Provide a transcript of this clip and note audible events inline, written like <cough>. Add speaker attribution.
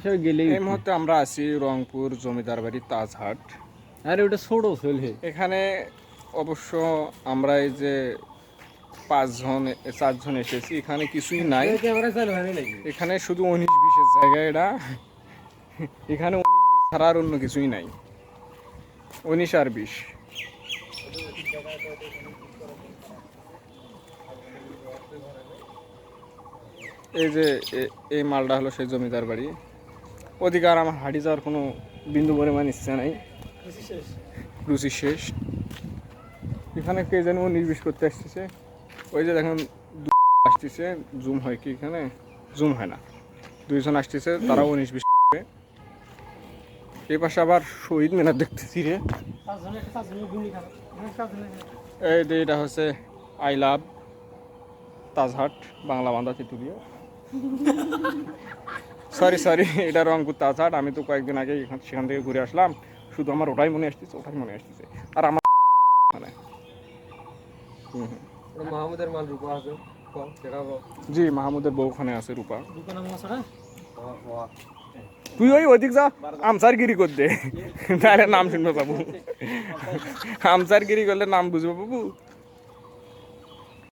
Speaker 1: এসব গেলেই
Speaker 2: এই মুহূর্তে আমরা আছি রংপুর জমিদার বাড়ি তাজহাট।
Speaker 1: আরে ওটা ছোট ছেল
Speaker 2: এখানে অবশ্য আমরা এই যে পাঁচজন চারজন এসেছি এখানে কিছুই নাই।
Speaker 1: চালু
Speaker 2: এখানে শুধু উনিশ বিশের জায়গা এটা এখানে উনিশ বিশ ছাড়া আর অন্য কিছুই নাই। উনিশ আর বিশ। এই যে এই মালটা হলো সেই জমিদার বাড়ি ওদিকে আর আমার হাঁটি যাওয়ার কোনো বিন্দু পরিমাণ ইচ্ছা নাই। রুচি শেষ। এখানে কে যেন উনিশ বিশ করতে আসতেছে। ওই যে দেখেন আসতেছে জুম হয় কি এখানে? জুম হয় না। দুইজন আসতেছে তারাও উনিশ বিশ করবে। এই পাশে আবার শহীদ মিনার দেখতেছি রে? এই এটা হচ্ছে আই লাভ তাজহাট বাংলা বান্ধা তেঁতুলিয়া। সরি সরি <laughs> এটা রংপুর তাজহাট আমি তো কয়েকদিন আগে সেখান থেকে ঘুরে আসলাম। শুধু আমার ওটাই মনে আসতেছে ওটাই মনে আসতেছে। আর আমার মানে। হুম হুম।
Speaker 1: মাহমুদের মাল রূপা আছে।
Speaker 2: জি মাহমুদের বউখানে আছে রূপা। তুই ওই ওদিক যা আমসারগিরি কর দে তাহলে নাম শুনবে বাবু। আমসারগিরি করলে নাম বুঝবে বাবু।